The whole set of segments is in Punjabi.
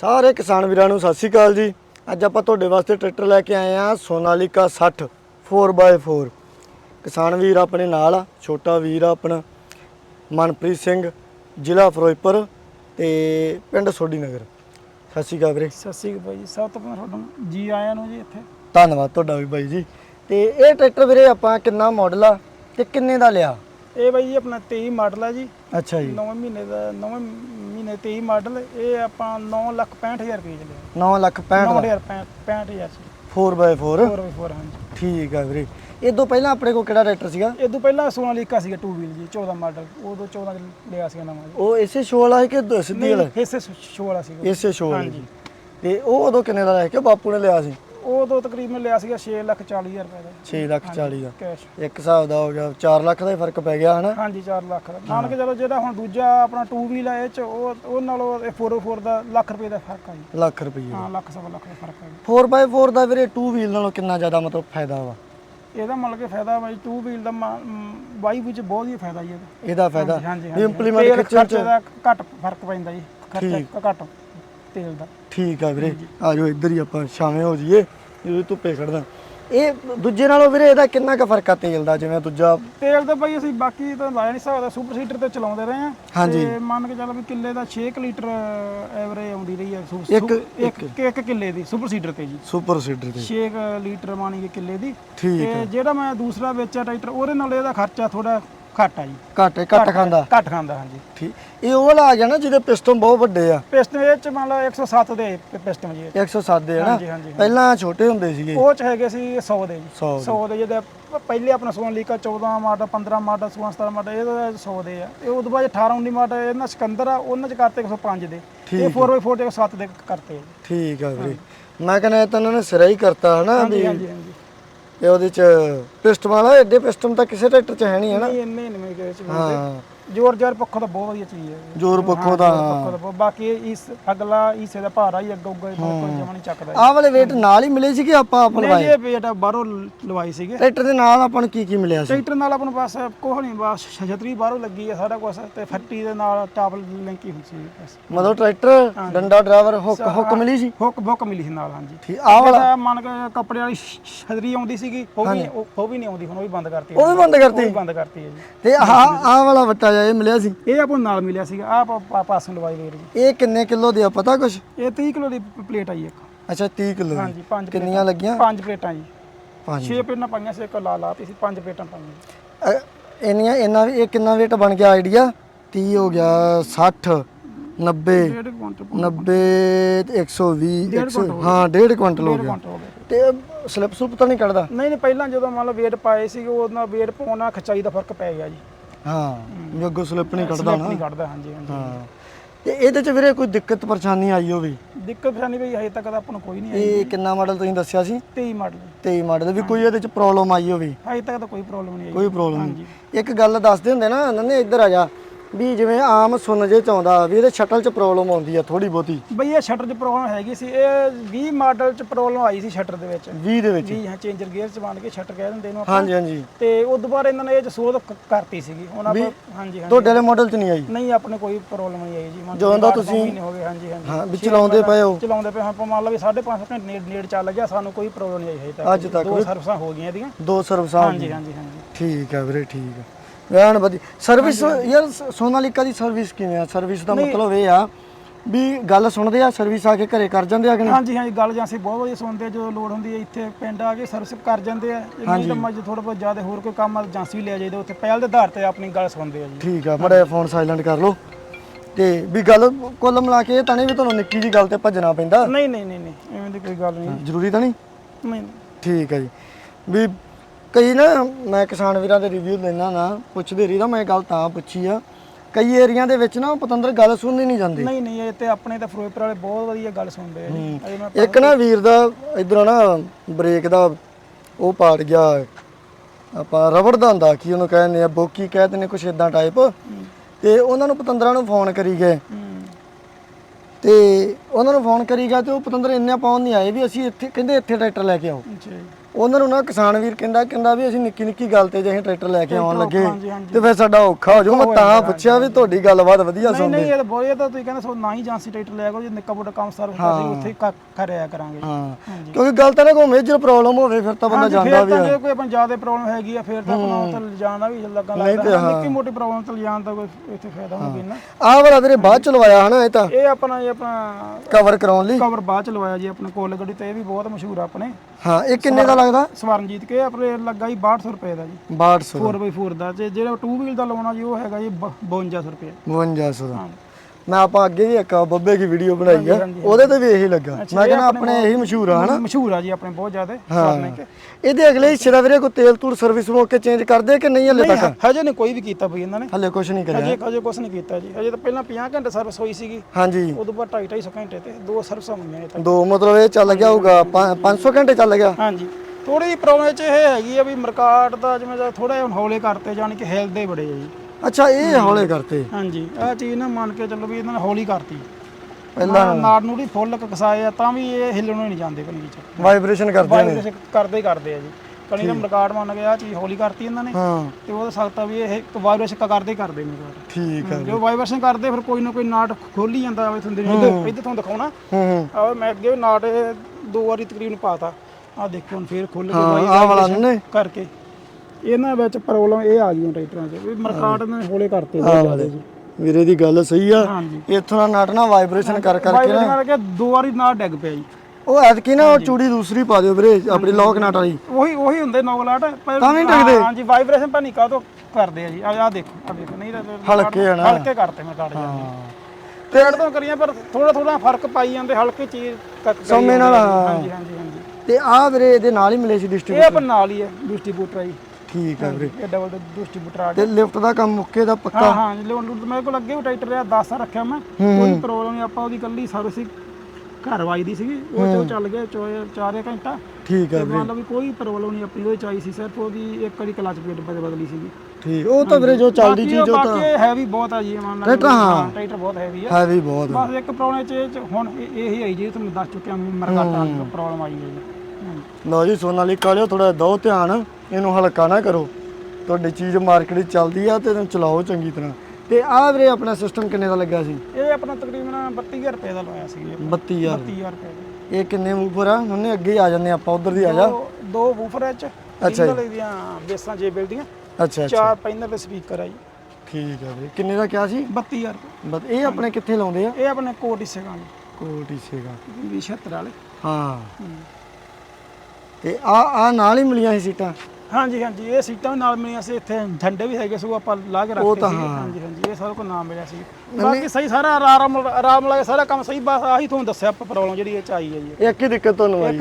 ਸਾਰੇ ਕਿਸਾਨ ਵੀਰਾਂ ਨੂੰ ਸਤਿ ਸ਼੍ਰੀ ਅਕਾਲ ਜੀ। ਅੱਜ ਆਪਾਂ ਤੁਹਾਡੇ ਵਾਸਤੇ ਟਰੈਕਟਰ ਲੈ ਕੇ ਆਏ ਆ ਸੋਨਾਲੀਕਾ 60 4x4 ਕਿਸਾਨ ਵੀਰ ਆਪਣੇ ਨਾਲ ਆ ਛੋਟਾ ਵੀਰ ਆ ਆਪਣਾ ਮਨਪ੍ਰੀਤ ਸਿੰਘ ਜ਼ਿਲ੍ਹਾ ਫਿਰੋਜ਼ਪੁਰ ਤੇ ਪਿੰਡ ਸੋਢੀ ਨਗਰ। ਸਤਿ ਸ਼੍ਰੀ ਅਕਾਲ ਵੀਰੇ। ਸਤਿ ਸ਼੍ਰੀ ਅਕਾਲ ਜੀ ਸਭ ਤੋਂ ਪਹਿਲਾਂ ਤੁਹਾਡਾ ਜੀ ਆਇਆਂ ਨੂੰ ਜੀ ਇੱਥੇ। ਧੰਨਵਾਦ ਤੁਹਾਡਾ ਵੀ ਬਾਈ ਜੀ। ਤੇ ਇਹ ਟਰੈਕਟਰ ਵੀਰੇ ਆਪਾਂ ਕਿੰਨਾ ਮਾਡਲ ਆ ਤੇ ਕਿੰਨੇ ਦਾ ਲਿਆ? ਇਹ ਬਾਈ ਜੀ ਆਪਣਾ 23 ਮਾਡਲ ਹੈ ਜੀ। ਅੱਛਾ ਜੀ। 9 ਮਹੀਨੇ ਦਾ 9 ਮਹੀਨੇ 23 ਮਾਡਲ। ਇਹ ਆਪਾਂ 9 ਲੱਖ 65000 ਰੁਪਏ ਚ ਲਿਆ। 9 ਲੱਖ 65 ਦਾ? 9000 65000 ਚ 4x4 4 ਬਾਈ 4 ਹਾਂਜੀ। ਠੀਕ ਆ ਵੀਰੇ। ਇਹ ਤੋਂ ਪਹਿਲਾਂ ਆਪਣੇ ਕੋਲ ਕਿਹੜਾ ਟਰੈਕਟਰ ਸੀਗਾ? ਇਹ ਤੋਂ ਪਹਿਲਾਂ ਸੋਨਾਲੀਕਾ ਸੀਗਾ 2 ਵੀਲ ਜੀ 14 ਮਾਡਲ। ਉਦੋਂ 14 ਲਿਆ ਸੀਗਾ ਨਵਾਂ ਜੀ। ਉਹ ਇਸੇ ਸ਼ੋ ਵਾਲਾ ਹੈ ਕਿ ਦ- ਸਿੱਧੀ ਵਾਲਾ? ਹਿੱਸੇ ਸ਼ੋ ਵਾਲਾ ਸੀਗਾ। ਇਸੇ ਸ਼ੋ ਵਾਲਾ ਹਾਂਜੀ। ਜੀ। ਤੇ ਉਹ ਉਦੋਂ ਕਿੰਨੇ ਦਾ ਲਿਆ ਕਿ ਬਾਪੂ ਨੇ ਲਿਆ ਸੀ? ਉਦੋਂ ਤਕਰੀਬਨ ਲਿਆ ਸੀਗਾ 6 ਲੱਖ 40000 ਰੁਪਏ ਦਾ। 6 ਲੱਖ 40 ਦਾ ਕੈਸ਼ ਇੱਕ ਹਿਸਾਬ ਦਾ ਹੋ ਗਿਆ 4 ਲੱਖ ਦਾ ਹੀ ਫ਼ਰਕ ਪੈ ਗਿਆ ਹਨਾ? ਹਾਂਜੀ 4 ਲੱਖ ਦਾ। ਮੰਨ ਕੇ ਚਲੋ ਜਿਹੜਾ ਹੁਣ ਦੂਜਾ ਆਪਣਾ 2 ਵੀਲ ਹੈ ਇਹ ਚ ਉਹ ਉਹ ਨਾਲੋਂ ਇਹ 404 ਦਾ ਲੱਖ ਰੁਪਏ ਦਾ ਫ਼ਰਕ ਆ ਜੀ। ਲੱਖ ਰੁਪਏ ਹਾਂ ਲੱਖ ਸਵਾ ਲੱਖ ਦਾ ਫ਼ਰਕ ਹੈ 4x4 ਦਾ ਵੀਰੇ 2 ਵੀਲ ਨਾਲੋਂ ਕਿੰਨਾ ਜ਼ਿਆਦਾ ਮਤਲਬ ਫਾਇਦਾ ਵਾ? ਇਹਦਾ ਮਤਲਬ ਕਿ ਫਾਇਦਾ ਬਾਈ 2 ਵੀਲ ਦਾ ਬਾਈ ਵਿੱਚ ਬਹੁਤ ਹੀ ਫਾਇਦਾ ਜੀ ਇਹਦਾ। ਇਹਦਾ ਫਾਇਦਾ। ਹਾਂਜੀ ਇੰਪਲੀਮੈਂਟ ਖਰਚੇ ਚ? ਦਾ ਘੱਟ ਫ਼ਰਕ ਪੈਂਦਾ ਜੀ। ਖਰਚਾ ਘੱਟ ਤੇਲ ਦਾ। ਠੀਕ ਆ ਵੀਰੇ। ਆ ਜਾਓ ਇੱਧਰ ਹੀ ਆਪਾਂ ਛਾਵੇਂ ਹੋ ਜਾਈਏ। ਜਦੋਂ ਧੁੱਪੇ ਖੜਦਾ ਇਹ ਦੂਜੇ ਨਾਲੋਂ ਵੀਰੇ ਇਹਦਾ ਕਿੰਨਾ ਕੁ ਫ਼ਰਕ ਆ ਤੇਲ ਦਾ? ਜਿਵੇਂ ਦੂਜਾ ਤੇਲ ਤਾਂ ਬਾਈ ਅਸੀਂ ਬਾਕੀ ਤਾਂ ਲਾਇਆ ਨਹੀਂ ਸਕਦਾ ਸੁਪਰ ਸੀਟਰ ਤੇ ਚਲਾਉਂਦੇ ਰਹੇ ਆ ਹਾਂਜੀ। ਮੰਨ ਕੇ ਚੱਲ ਵੀ ਕਿੱਲੇ ਦਾ 6 ਲੀਟਰ ਐਵਰੇਜ ਆਉਂਦੀ ਰਹੀ ਸੁ- ਇੱਕ- ਇੱਕ ਕਿੱਲੇ ਦੀ ਸੁਪਰ ਸੀਟਰ ਤੇ ਜੀ। ਸੁਪਰ ਸੀਡਰ ਤੇ। 6 ਲੀਟਰ ਮਾਨੀ ਕਿ ਕਿੱਲੇ ਦੀ। ਠੀਕ ਤੇ ਜਿਹੜਾ ਮੈਂ ਦੂਸਰਾ ਵੇਚਿਆ ਟਰੈਕਟਰ ਉਹਦੇ ਨਾਲ ਇਹਦਾ ਖਰਚਾ ਥੋੜਾ ਘੱਟ ਆ ਜੀ। ਘੱਟ ਘੱਟ ਖਾਂਦਾ? ਘੱਟ ਖਾਂਦਾ ਹਾਂਜੀ। ਠੀਕ। ਇਹ ਉਹ ਵਾਲਾ ਆ ਗਿਆ ਨਾ ਜਿਹਦੇ ਪਿਸਟਨ ਬਹੁਤ ਵੱਡੇ ਆ? ਪਿਸਟਨ ਇਹ ਚ ਮੰਨ ਲਓ 107 ਦੇ ਪਿਸਟਨ ਜੀ 107 ਦੇ ਹਨਾ ਹਾਂਜੀ ਹਾਂਜੀ ਪਹਿਲਾਂ ਛੋਟੇ ਹੁੰਦੇ ਸੀਗੇ। ਉਹ ਚ ਹੈਗੇ ਸੀ 100 ਦੇ ਜੀ। 100 100 ਦੇ ਜਿਹਦੇ ਪ- ਪਹਿਲੇ ਆਪਣਾ ਸੋਨਲੀਕਾ 14 ਮਾਡਲ 15 ਮਾਡਲ 16 17 ਮਾਡਲ ਇਹ ਤਾਂ 100 ਦੇ ਆ। ਇਹ ਉਦੋਂ ਬਾਅਦ 18 19 ਮਾਡਲ ਇਹਨਾਂ ਸਿਕੰਦਰ ਆ ਉਹਨਾਂ ਚ ਕਰਤੇ 105 ਦੇ। ਇਹ 4x4 ਤੇ 107 ਦੇ ਕਰਤੇ ਆ ਜੀ। ਠੀਕ ਆ ਵੀਰੇ। ਮੈਂ ਕਹਿੰਦਾ ਇਹ ਤਾਂ ਇਹਨਾਂ ਨੇ ਸਿਰਾ ਹੀ ਕਰਤਾ ਹਨਾ ਵੀ ਹਾਂਜੀ ਹਾਂਜੀ ਹਾਂਜੀ। ਇਹ ਉਹਦੇ ਚ ਪਿਸਟਨ ਵਾਲਾ ਐਡੇ ਪਿਸਟਨ ਤਾਂ ਕਿਸੇ ਟਰੈਕਟਰ ਚ ਹੈ ਨਹੀਂ ਹਨਾ ਨਹੀਂ ਇੰਨੇ ਨਹੀਂ ਮੇਰੇ ਚ ਹਾਂ। ਜੋਰ ਜਾਰ ਪੱਖੋਂ ਤਾਂ ਬਹੁਤ ਵਧੀਆ ਚੀਜ਼ ਹੈ। ਜੋਰ ਪੱਖੋਂ ਤਾਂ ਜੋਰ ਪੱਖੋਂ ਤਾਂ ਬਹੁਤ- ਬਾਕੀ ਇਸ ਅਗਲਾ ਹਿੱਸੇ ਦਾ ਭਾਰਾ ਹੀ ਅੱਗਾ ਉੱਗਾ ਕੋਈ ਜਮਾ ਨਹੀਂ ਚੱਕਦਾ ਆਹ ਵਾਲੇ ਵੇਟ ਨਾਲ ਹੀ ਮਿਲੇ ਸੀ ਕਿ ਆਪਾਂ ਆਪ ਨਹੀਂ ਲਵਾਏ? ਇਹ ਬੇਟਾ ਬਾਹਰੋਂ ਲਵਾਈ ਸੀਗੇ। ਟਰੈਕਟਰ ਦੇ ਨਾਲ ਆਪਾਂ ਨੂੰ ਕੀ ਕੀ ਮਿਲਿਆ ਸੀ? ਟਰੈਕਟਰ ਨਾਲ ਆਪਾਂ ਨੂੰ ਬਸ ਕੋਹ ਨਹੀਂ ਬਸ ਛਤਰੀ ਬਾਹਰੋਂ ਲੱਗੀ ਹੈ ਸਾਰਾ ਕੁਝ ਤੇ ਫੱਟੀ ਦੇ ਨਾਲ ਟਾਪ ਲਿੰਕ ਹੁੰਦੀ ਸੀ ਬਸ। ਮਤਲਬ ਟਰੈਕਟਰ ਡੰਡਾ ਡਰਾਈਵਰ ਹੁੱਕ ਹੁੱਕ ਮਿਲੀ ਸੀ? ਹੁੱਕ ਬੁੱਕ ਮਿਲੀ ਸੀ ਨਾਲ ਹਾਂਜੀ। ਠੀਕ ਆਹ ਵਾਲਾ? ਮੰਨ ਕੇ ਕੱਪੜੇ ਵਾਲੀ ਛਤਰੀ ਆਉਂਦੀ ਸੀਗੀ ਉਹ ਵੀ ਉਹ ਉਹ ਵੀ ਨਹੀਂ ਆਉਂਦੀ ਹੁਣ ਉਹ ਵੀ ਬੰਦ ਕਰਤੀ ਉਹ ਵੀ ਬੰਦ ਉਹ ਕਰਤੀ ਵੀ ਬੰਦ ਕਰਤੀ ਹੈ ਜੀ। ਤੇ ਆਹ ਆਹ ਵਾਲਾ ਵੱਟਾ ਜਿਹਾ ਇਹ ਮਿਲਿਆ ਸੀ? ਇਹ ਆਪਾਂ ਨੂੰ ਨਾਲ ਮਿਲਿਆ ਸੀਗਾ। ਆਹ ਪਾਸੋਂ ਲਵਾਈ ਦੇ ਜੀ ਇਹ ਕਿੰਨੇ ਕਿਲੋ ਦੀ ਆ ਪਤਾ ਕੁਛ? ਇਹ 30 ਕਿਲੋ ਦੀ ਪਲੇਟ ਆਈ ਇੱਕ। ਅੱਛਾ 30 ਕਿਲੋ ਹਾਂਜੀ ਪੰਜ ਕਿੰਨੀਆਂ ਲੱਗੀਆਂ? ਪੰਜ ਪਲੇਟਾਂ ਜੀ। ਪੰਜ। 6 ਪਲੇਟਾਂ ਪਾਈਆਂ ਸੀ ਇੱਕ ਲਾ ਲਾਤੀ ਸੀ ਪੰਜ ਪਲੇਟਾਂ ਪਾਈਆਂ ਇੰਨੀਆਂ ਇੰਨਾ ਇਹ ਕਿੰਨਾ weight ਬਣ ਗਿਆ ਆਈਡੀਆ 30 ਹੋ ਗਿਆ 60 90 ਡੇਢ ਕੁਇੰਟਲ 90 ਤੇ 120 100 ਹਾਂ 1.5 ਕੁਇੰਟਲ ਹੋ ਗਿਆ। ਤੇ ਸਲਿੱਪ ਸੁਲਿਪ ਤਾਂ ਨਹੀਂ ਕੱਢਦਾ? ਨਹੀਂ ਨਹੀਂ ਪਹਿਲਾਂ ਜਦੋਂ ਮੰਨ ਲਓ weight ਪਾਏ ਉਹਦੇ ਨਾਲ weight ਪਾਉਣ ਖਚਾਈ ਦਾ ਫ਼ਰਕ ਪੈ ਗਿਆ ਜੀ। ਹਾਂ ਵੀ ਅੱਗੋਂ ਸਲਿੱਪ ਨਹੀਂ ਕੱਢਦਾ ਨਾ। ਨਹੀਂ ਕੱਢਦਾ ਹਾਂਜੀ ਹਾਂਜੀ। ਹਾਂ। ਤੇ ਇਹਦੇ ਚ ਵੀਰੇ ਕੋਈ ਦਿੱਕਤ ਪਰੇਸ਼ਾਨੀ ਆਈ ਹੋਵੇ? ਦਿੱਕਤ ਪਰੇਸ਼ਾਨੀ ਵੀ ਹਜੇ ਤੱਕ ਤਾਂ ਆਪਾਂ ਨੂੰ ਕੋਈ ਨਹੀਂ ਆਈ। ਇਹ ਕਿੰਨਾ ਮਾਡਲ ਤੁਸੀਂ ਦੱਸਿਆ ਸੀ? 23 ਮਾਡਲ 23 ਮਾਡਲ ਵੀ ਕੋਈ ਇਹਦੇ ਚ ਪ੍ਰੋਬਲਮ ਆਈ ਹੋਵੇ? ਹਜੇ ਤੱਕ ਤਾਂ ਕੋਈ ਪ੍ਰੋਬਲਮ ਨਹੀਂ ਆਈ। ਕੋਈ ਪ੍ਰੋਬਲਮ ਨਹੀਂ। ਇੱਕ ਗੱਲ ਦੱਸਦੇ ਹੁੰਦੇ ਨਾ ਇਹਨਾਂ ਨੇ ਇੱਧਰ ਆ ਜਾ। ਵੀ ਜਿਵੇਂ ਆਮ ਸੁਣ ਜੇ ਚ ਆਉਂਦਾ ਵੀ ਇਹਦੇ ਸ਼ਟਲ ਚ ਪ੍ਰੋਬਲਮ ਆਉਂਦੀ ਆ ਥੋੜੀ ਬਹੁਤੀ। ਬਈ ਇਹ ਸ਼ਟਰ 'ਚ ਪ੍ਰੋਬਲਮ ਹੈਗੀ ਸੀ। ਇਹ 20 ਮਾਡਲ 'ਚ ਪ੍ਰੋਬਲਮ ਆਈ ਸੀ ਸ਼ਟਰ ਦੇ ਵਿੱਚ। 20 ਦੇ ਵਿੱਚ। 20 ਹਾਂ ਚੇਂਜਰ ਗੇਅਰ 'ਚ ਬਣ ਕੇ ਸ਼ਟਰ ਕਹਿ ਦਿੰਦੇ ਇਹਨੂੰ ਆਪਾਂ। ਹਾਂਜੀ ਹਾਂਜੀ। ਤੇ ਉਸ ਤੋਂ ਬਾਅਦ ਇਹਨਾਂ ਨੇ ਇਹ 'ਚ ਸੋਧ ਕ- ਕਰਤੀ ਸੀਗੀ। ਹੁਣ ਆਪਾਂ ਹਾਂਜੀ ਹਾਂਜੀ। ਤੁਹਾਡੇ ਵਾਲੇ ਮਾਡਲ ਚ ਨਹੀਂ ਆਈ? ਨਹੀਂ ਆਪਣੇ ਕੋਈ ਪ੍ਰੋਬਲਮ ਨਹੀਂ ਆਈ ਜੀ। ਜਦੋਂ ਦਾ ਤੁਸੀਂ- ਮਹੀਨੇ ਹੋ ਗਏ ਹਾਂਜੀ ਹਾਂਜੀ। ਹਾਂ ਵੀ ਚਲਾਉਂਦੇ ਪਏ ਹੋ। ਚਲਾਉਂਦੇ ਪਏ ਹਾਂ। ਆਪਾਂ ਮੰਨ ਲਓ ਵੀ 5.5 ਘੰਟੇ ਨੇੜ ਨੇੜ ਚੱਲ ਗਿਆ। ਸਾਨੂੰ ਕੋਈ ਪ੍ਰੋਬਲਮ ਨਹੀਂ ਆਈ ਹਜੇ ਤੱਕ ਅੱਜ ਤੱਕ ਦੋ ਸਰਵਿਸਾਂ ਹੋ ਗਈਆਂ ਇਹਦੀਆਂ। ਦੋ ਸਰਵਿਸਾਂ ਹਾਂਜੀ ਹਾਂਜੀ ਹਾਂਜੀ। ਠੀਕ ਆ ਵੀਰੇ ਠੀਕ ਆ। ਵੈਨ ਵਧੀ। ਸਰਵਿਸ ਯਾਰ ਸ- ਸੋਨਾਲੀਕਾ ਦੀ ਸਰਵਿਸ ਕਿਵੇਂ ਆ? ਸਰਵਿਸ ਦਾ ਮਤਲਬ ਇਹ ਆ ਵੀ ਗੱਲ ਸੁਣਦੇ ਆ ਸਰਵਿਸ ਆ ਕੇ ਘਰੇ ਕਰ ਜਾਂਦੇ ਆ ਕਿ ਨਹੀਂ? ਹਾਂਜੀ ਹਾਂਜੀ ਗੱਲ ਜਾਂ ਅਸੀਂ ਬਹੁਤ ਵਧੀਆ ਸੁਣਦੇ ਆ ਜਦੋਂ ਲੋੜ ਹੁੰਦੀ ਹੈ ਇੱਥੇ ਪਿੰਡ ਆ ਕੇ ਸਰਵਿਸ ਕਰ ਜਾਂਦੇ ਆ। ਜੇ ਨਹੀਂ ਤਾਂ ਮੱਝ ਥੋੜਾ ਬਹੁਤ ਜ਼ਿਆਦਾ ਹੋਰ ਕੋਈ ਕੰਮ ਆ ਏਜੰਸੀ ਵੀ ਲਿਆ ਜਾਈਦਾ ਉੱਥੇ। ਪਹਿਲ ਦੇ ਆਧਾਰ ਤੇ ਆਪਣੀ ਗੱਲ ਸੁਣਦੇ ਆ ਜੀ। ਠੀਕ ਆ ਮੜਾ ਫੋਨ ਸਾਇਲੈਂਟ ਕਰ ਲਓ। ਤੇ ਵੀ ਗੱਲ ਕੁੱਲ ਮਿਲਾ ਕੇ ਇਹ ਤਾਂ ਨਹੀਂ ਵੀ ਤੁਹਾਨੂੰ ਨਿੱਕੀ ਜੀ ਗੱਲ ਤੇ ਭੱਜਣਾ ਪੈਂਦਾ। ਨਹੀਂ ਨਹੀਂ ਨਹੀਂ ਨਹੀਂ ਐਵੇਂ ਦੀ ਕੋਈ ਗੱਲ ਨਹੀਂ। ਜ਼ਰੂਰੀ ਤਾਂ ਨਹੀਂ? ਨਹੀਂ ਠੀਕ ਹੈ ਜੀ। ਵੀ ਕਈ ਨਾ ਮੈਂ ਕਿਸਾਨ ਵੀਰਾਂ ਦੇ ਰਿਵਿਊ ਲੈਣਾ ਨਾ ਪੁੱਛਦੇ ਰਹੀ ਤਾਂ ਮੈਂ ਗੱਲ ਤਾਂ ਪੁੱਛੀ ਆ। ਕਈ ਏਰੀਆ ਦੇ ਵਿੱਚ ਨਾ ਪਤੰਦਰ ਗੱਲ ਸੁਣਨੀ ਨਹੀਂ ਜਾਂਦੀ। ਨਹੀਂ ਨਹੀਂ ਇਹ ਤੇ ਆਪਣੇ ਤਾਂ ਫਿਰੋਜ਼ਪੁਰ ਵਾਲੇ ਬਹੁਤ ਵਧੀਆ ਗੱਲ ਸੁਣਦੇ ਆ ਜੀ। ਇੱਕ ਨਾ ਵੀਰ ਦਾ ਇਧਰੋਂ ਨਾ ਬ੍ਰੇਕ ਦਾ ਉਹ ਪਾੜ ਗਿਆ। ਆਪਾਂ ਰਬੜ ਦਾ ਹੁੰਦਾ ਕੀ ਉਹਨੂੰ ਕਹਿੰਦੇ ਆ ਬੋਕੀ ਕਹਿੰਦੇ ਨੇ ਕੁਛ ਇਦਾਂ ਟਾਈਪ ਤੇ ਉਹਨਾਂ ਨੂੰ ਪਤੰਦਰਾਂ ਨੂੰ ਫੋਨ ਕਰੀ ਗਏ। ਤੇ ਉਹਨਾਂ ਨੂੰ ਫੋਨ ਕਰੀ ਗਿਆ ਤੇ ਉਹ ਪਤੰਦਰ ਇੰਨੇ ਪਾਉਣ ਨਹੀਂ ਆਏ ਵੀ ਅਸੀਂ ਇੱਥੇ ਕਹਿੰਦੇ ਇੱਥੇ ਟਰੈਕਟਰ ਲੈ ਕੇ ਆਓ। ਜੀ। ਉਹਨਾਂ ਨੂੰ ਨਾ ਕਿਸਾਨ ਵੀਰ ਕਹਿੰਦਾ ਕਹਿੰਦਾ ਵੀ ਅਸੀਂ ਨਿੱਕੀ ਨਿੱਕੀ ਗੱਲ ਤੇ ਜੇ ਅਸੀਂ ਟਰੈਕਟਰ ਲੈ ਕੇ ਆਉਣ ਲੱਗੇ ਹਾਂਜੀ, ਹਾਂਜੀ। ਤੇ ਫਿਰ ਸਾਡਾ ਔਖਾ ਹੋ ਜਾਊ। ਮੈਂ ਤਾਂ ਪੁੱਛਿਆ ਵੀ ਤੁਹਾਡੀ ਗੱਲਬਾਤ ਵਧੀਆ ਨਹੀਂ ਸੁਣਦੇ। ਨਹੀਂ ਇਹ ਤਾਂ ਬਹੁਤ ਇਹ ਤਾਂ ਤੁਸੀਂ ਕਹਿੰਦੇ ਸੋ ਨਾ ਹੀ ਏਜੰਸੀ ਟਰੈਕਟਰ ਲਿਆ ਕਰੋ ਜੇ ਨਿੱਕਾ ਮੋਟਾ ਕੰਮ ਸਰਵਿਸ ਕਰਦੇ ਉੱਥੇ ਕ- ਕਰਿਆ ਕਰਾਂਗੇ। ਹਾਂ। ਕਿਉਂਕਿ ਗੱਲ ਤਾਂ ਨਾ ਕੋਈ ਮੇਜਰ ਪ੍ਰੋਬਲਮ ਹੋਵੇ ਫਿਰ ਤਾਂ ਬੰਦਾ ਹਾਂਜੀ, ਜਾਂਦਾ ਫਿਰ ਵੀ ਤਾਂ ਜੇ ਕੋਈ ਆਪਾਂ ਜ਼ਿਆਦਾ ਪ੍ਰੋਬਲਮ ਹੈਗੀ ਆ ਫਿਰ ਤਾਂ ਆਪਣਾ ਉੱਥੇ ਲਿਜਾਣਾ ਵੀ ਲੱਗਾ ਨਹੀਂ ਤੇ ਲੱਗਦਾ ਹਾਂ। ਨਿੱਕੀ ਮੋਟੀ ਪ੍ਰੋਬਲਮ ਤੇ ਲਿਜਾਣ ਦਾ ਕੋਈ ਇੱਥੇ ਫਾਇਦਾ ਨਹੀਂ ਨਾ। ਆਹ ਵਾਲਾ ਵੀਰੇ ਬਾਅਦ ਚ ਲਵਾਇਆ ਹਨਾ ਇਹ ਤਾਂ? ਇਹ ਆਪਣਾ ਇਹ ਆਪਣਾ ਕਵਰ ਕਰਾਉਣ ਲਈ? ਕਵਰ ਬਾਅਦ ਚ ਲਵਾਇਆ ਜੀ ਆਪਣੇ ਕੋਲ ਗੱਡੀ ਤੇ ਇਹ ਵੀ ਬਹੁਤ ਮਸ਼ਹੂਰ ਆ ਆਪਣੇ। ਹਾਂ ਇਹ ਕਿੰਨੇ ਦਾ ਲੱਗਦਾ? ਸਵਰਨਜੀਤ ਕੇ ਆਪਣੇ ਲੱਗਾ ਜੀ 6200 ਰੁਪਏ ਦਾ ਜੀ। 6200 4x4 ਦਾ। ਤੇ ਜਿਹੜਾ 2 ਵੀਲ ਦਾ ਲਾਉਣਾ ਜੀ ਉਹ ਹੈਗਾ ਜੀ ਬ- 5200 ਰੁਪਏ। 5200 ਦਾ। ਹਾਂ। ਮੈਂ ਆਪਾਂ ਅੱਗੇ ਵੀ ਇੱਕ ਬੱਬੇ ਦੀ ਵੀਡੀਓ ਬਣਾਈ ਆ। ਉਹਦੇ ਤੇ ਵੀ ਇਹੀ ਲੱਗਾ। ਮੈਂ ਕਹਿੰਦਾ ਆਪਣੇ ਇਹੀ ਮਸ਼ਹੂਰ ਆ ਹਨਾ? ਮਸ਼ਹੂਰ ਆ ਜੀ ਆਪਣੇ ਬਹੁਤ ਜ਼ਿਆਦਾ ਹਾਂ। ਕੇ ਇਹਦੇ ਅਗਲੇ ਹਿੱਸੇ ਦਾ ਵੀਰੇ ਕੋਈ ਤੇਲ ਤੂਲ ਸਰਵਿਸ ਮੌਕੇ ਚੇਂਜ ਕਰਦੇ ਕਿ ਨਹੀਂ ਹਲੇ ਤੱਕ? ਹਜੇ ਨਹੀਂ ਕੋਈ ਵੀ ਕੀਤਾ ਬਈ ਇਹਨਾਂ ਨੇ। ਹਲੇ ਕੁਝ ਨਹੀਂ ਕਰਿਆ। ਹਜੇ ਹਜੇ ਕੁਝ ਨਹੀਂ ਕੀਤਾ ਜੀ। ਹਜੇ ਤਾਂ ਪਹਿਲਾਂ 50 ਘੰਟੇ ਸਰਵਿਸ ਹੋਈ ਸੀਗੀ। ਹਾਂਜੀ। ਉਦੋਂ ਬਾਅਦ 2.5 250 ਘੰਟੇ ਤੇ ਦੋ ਸਰਵਿਸਾਂ ਹੋਈਆਂ ਇਹ ਤੱਕ। ਦੋ ਮਤਲਬ ਇਹ ਚੱਲ ਗਿਆ ਹੋਊਗਾ 500 ਘੰਟੇ ਚੱਲ ਗਿਆ। ਹਾਂਜੀ। ਥੋੜੀ ਜਿਹੀ ਪ੍ਰੋਬਲਮ ਚ ਇਹ ਹੈਗੀ ਆ ਵੀ ਮਰਕਾਟ ਦਾ ਜਿਵੇਂ ਥੋੜਾ ਜਿਹਾ ਹੌਲੇ ਕਰਤੇ ਜਾਣੀ ਕਿ ਹਿਲਦੇ ਬੜੇ ਆ ਜੀ। ਅੱਛਾ ਇਹ ਹੌਲੇ ਕਰਤੇ। ਹਾਂਜੀ ਆਹ ਚੀਜ਼ ਨਾ ਮੰਨ ਕੇ ਚੱਲੋ ਵੀ ਇਹਨਾਂ ਨੇ ਹੌਲੀ ਕਰਤੀ। ਪਹਿਲਾਂ ਨਾੜ ਨੂੰ ਵੀ ਫੁੱਲ ਕਸਾਏ ਆ ਤਾਂ ਵੀ ਇਹ ਹਿੱਲਣੋਂ ਹੀ ਨਹੀਂ ਜਾਂਦੇ ਕਣੀ ਚ। ਵਾਈਬ੍ਰੇਸ਼ਨ ਕਰਦੇ ਨੇ ਵਾਈਬ੍ਰੇਸ਼ਨ ਕਰਦੇ ਹੀ ਕਰਦੇ ਆ ਜੀ। ਕਣੀ ਦਾ ਮਰਕਾਟ ਮੰਨ ਕੇ ਆ ਚੀਜ਼ ਹੌਲੀ ਕਰਤੀ ਇਹਨਾਂ ਨੇ ਹਾਂ। ਤੇ ਉਹਦਾ ਸਕਤਾ ਵੀ ਇਹ ਵਾਈਬ੍ਰੇਸ਼ਨ ਕਰਦੇ ਹੀ ਕਰਦੇ ਨੇ ਮਰਕਾਟ ਠੀਕ ਆ ਜੋ। ਵਾਈਬ੍ਰੇਸ਼ਨ ਕਰਦੇ ਫਿਰ ਕੋਈ ਨਾ ਕੋਈ ਨਾਟ ਖੋਲੀ ਜਾਂਦਾ ਆਵੇ ਤੁਹਾਨੂੰ ਇੱਧਰ ਇੱਧਰ ਤੁਹਾਨੂੰ ਦਿਖਾਉਣਾ। ਹੂੰ ਹੂੰ। ਆ ਮੈਂ ਅੱਗੇ ਨਾਟ ਦੋ ਵਾਰੀ ਤਕਰੀਬਨ ਪਾਤਾ। ਆ ਦੇਖੋ ਹੁਣ ਫੇਰ ਖੁੱਲ ਕੇ ਹਾਂ ਵਾਈ ਆਹ ਵਾਲਾ ਨੇ ਕਰਕੇ। ਇਹਨਾਂ ਵਿੱਚ ਪ੍ਰੋਬਲਮ ਇਹ ਆ ਗਈਆਂ ਟਰੈਕਟਰਾਂ 'ਚ ਵੀ ਮਰਕਾਟ ਨੇ ਹੌਲੇ ਕਰਤੇ ਜ਼ਿਆਦਾ ਜੀ। ਵੀਰੇ ਦੀ ਗੱਲ ਸਹੀ ਆ। ਹਾਂਜੀ। ਇੱਥੋਂ ਦਾ ਨਟ ਨਾ ਵਾਈਬ੍ਰੇਸ਼ਨ ਕਰ ਕਰਕੇ ਵਾਈਬ੍ਰੇਸ਼ਨ ਕਰਕੇ ਦੋ ਵਾਰੀ ਨਾਟ ਡਿੱਗ ਪਿਆ ਜੀ। ਉਹ ਐਤਕੀ ਨਾ ਉਹ ਚੂੜੀ ਦੂਸਰੀ ਪਾ ਦਿਓ ਵੀਰੇ ਆਪਣੀ ਲੋਕ ਨਟ ਵਾਲੀ। ਉਹੀ ਉਹੀ ਹੁੰਦੇ ਨੌਗਲਾਟ ਤਾਂ ਵੀ ਡਿੱਗਦੇ? ਹਾਂਜੀ ਵਾਈਬ੍ਰੇਸ਼ਨ ਪਾਣੀ ਕਾ ਤੋਂ ਕਰਦੇ ਆ ਜੀ। ਆ ਆਹ ਦੇਖੋ ਆ ਦੇਖੋ ਨਹੀਂ ਤਾਂ ਹਲਕੇ ਆ ਨਾ। ਹਲਕੇ ਕਰਤੇ ਮੈਂ ਕਾਟ ਜਾਂਦੇ। ਪੇੜ ਤੋਂ ਕਰੀਆਂ ਪਰ ਥੋੜਾ ਥੋੜਾ ਫ਼ਰਕ ਪਾਈ ਜਾਂਦੇ ਹਲਕੇ ਚੀਜ਼ ਸੌਮੇ ਨਾਲ, ਹਾਂ। ਹਾਂਜੀ ਹਾਂਜੀ ਹਾਂਜੀ। ਤੇ ਆਹ ਵੀਰੇ ਇਹਦੇ ਨਾਲ ਹੀ ਮਿਲੇ ਸੀ ਇਹ ਡਿਸਟ੍ਰੀਬਿਊਟਰ ਆਪਾਂ ਨਾਲ ਹੀ ਹੈ ਡਿਸਟ੍ਰੀਬਿਊਟਰ ਆ ਜੀ। ਠੀਕ ਆ ਵੀਰੇ। ਇਹ ਡਬਲ ਡਿਸਟ੍ਰੀਬਿਊਟਰ ਆ ਗਿਆ। ਤੇ ਲਿਫਟ ਦਾ ਕੰਮ ਮੁੱਕੇ ਦਾ ਪੱਕਾ? ਹਾਂ ਹਾਂ ਲੋਨ ਲੂਟ ਮੇਰੇ ਕੋਲ ਅੱਗੇ ਵੀ ਟਰੈਕਟਰ ਆ 10 ਰੱਖਿਆ ਮੈਂ। ਕੋਈ ਪ੍ਰੋਬਲਮ ਨਹੀਂ ਆਪਾਂ ਉਹਦੀ ਕੱਲੀ ਸਰਵਿਸ ਘਰ ਵਾਈ ਦੀ ਸੀਗੀ। ਉਹ ਚ ਉਹ ਚੱਲ ਗਿਆ 4 ਘੰਟਾ। ਠੀਕ ਆ ਤੇ ਮੰਨ ਲਓ ਵੀ ਕੋਈ ਪ੍ਰੋਬਲਮ ਨਹੀਂ ਆਪਣੀ ਉਹਦੇ ਚ ਆਈ ਸੀ ਸਿਰਫ ਉਹਦੀ ਇੱਕ ਵਾਰੀ ਕਲਚ ਪਲੇਟ ਬਦ- ਬਦਲੀ ਸੀਗੀ। ਠੀਕ ਉਹ ਤਾਂ ਵੀਰੇ ਜੋ ਚੱਲਦੀ ਬਾਕੀ ਚੀਜ਼ ਉਹ ਬਾਕੀ ਇਹ ਹੈਵੀ ਬਹੁਤ ਆ ਜੀ ਮੰਨ ਲਓ ਟਰੈਕਟਰ ਹਾਂ। ਟਰੈਕਟਰ ਬਹੁਤ ਹੈਵੀ ਆ। ਹੈਵੀ ਬਹੁਤ ਆ। ਬਸ ਇੱਕ ਪ੍ਰੋਬਲਮ ਚ ਇਹ ਚ ਹੁਣ ਇਹ ਇਹੀ ਆਈ ਜੀ ਤੁਹਾਨੂੰ ਦੱਸ ਚੁੱਕਿਆ ਮੈਂ ਮਰਗਾਟਾ ਦੀ ਪ੍ਰੋਬਲਮ ਆਈ ਹੈ ਜੀ ਹੂੰ। ਲਓ ਜੀ ਸੋਨਾਲੀ ਕਾਲਿਓ ਥੋੜਾ ਦੋ ਧਿਆਨ। ਇਹਨੂੰ ਹਲਕਾ ਨਾ ਕਰੋ। ਤੁਹਾਡੀ ਚੀਜ਼ ਮਾਰਕੀਟ ਵਿੱਚ ਚੱਲਦੀ ਆ ਤੇ ਇਹਨੂੰ ਚਲਾਓ ਚੰਗੀ ਤਰ੍ਹਾਂ। ਤੇ ਆਹ ਵੀਰੇ ਆਪਣਾ ਸਿਸਟਮ ਕਿੰਨੇ ਦਾ ਲੱਗਾ ਸੀ? ਇਹ ਆਪਣਾ ਤਕਰੀਬਨ 32000 ਰੁਪਏ ਦਾ ਲਵਾਇਆ ਸੀ ਇਹ 32000 32000 ਰੁਪਏ ਦਾ। ਇਹ ਕਿੰਨੇ ਮੂਫਰ ਆ? ਉਹਨੇ ਅੱਗੇ ਹੀ ਆ ਜਾਂਦੇ ਆਪਾਂ ਉਧਰ ਦੀ ਆ ਜਾ। ਦੋ ਦੋ ਵੂਫਰ ਐ ਚ। ਅੱਛਾ ਜੀ। ਦੀਆਂ ਬੇਸਾਂ ਜੇ ਬਿਲਡੀਆਂ ਅੱਛਾ ਅੱਛਾ। ਚਾਰ ਪੈਨਲ ਦੇ ਸਪੀਕਰ ਆ ਜੀ। ਠੀਕ ਆ ਵੀਰੇ। ਕਿੰਨੇ ਦਾ ਕਿਹਾ ਸੀ? 32000 ਰੁਪਏ। ਬਸ ਇਹ ਆਪਣੇ ਕਿੱਥੇ ਲਾਉਂਦੇ ਆ? ਇਹ ਆਪਣੇ ਕੋਟ ਹਿੱਸੇ ਗਾਂ ਕੋਟੀ ਸੀਗਾ ਵੀ 76 ਵਾਲੇ। ਹਾਂ। ਤੇ ਆ ਆ ਨਾਲ ਹੀ ਮਿਲੀਆਂ ਸੀ ਸੀਟਾਂ। ਹਾਂਜੀ ਹਾਂਜੀ ਇਹ ਸੀਟਾਂ ਵੀ ਨਾਲ ਮਿਲੀਆਂ ਸੀ ਇੱਥੇ ਝੰਡੇ ਵੀ ਹੈਗੇ ਸੋ ਆਪਾਂ ਲਾ ਕੇ ਰੱਖੇ ਸੀ। ਹਾਂਜੀ ਹਾਂਜੀ ਇਹ ਸਾਰਾ ਕੁਝ ਨਾਮ ਮਿਲਿਆ ਸੀ। ਬਾਕੀ ਸਹੀ ਸਾਰਾ ਆਰਾਮ ਆਰਾਮ ਲੱਗੇ ਸਾਰਾ ਕੰਮ ਸਹੀ ਬਸ ਆਹੀ ਤੁਹਾਨੂੰ ਦੱਸਿਆ ਆਪਾਂ ਪ੍ਰੋਬਲਮ ਜਿਹੜੀ ਇਹ ਚ ਆਈ ਹੈ ਜੀ। ਇੱਕ ਹੀ ਦਿੱਕਤ ਤੁਹਾਨੂੰ ਆਈ।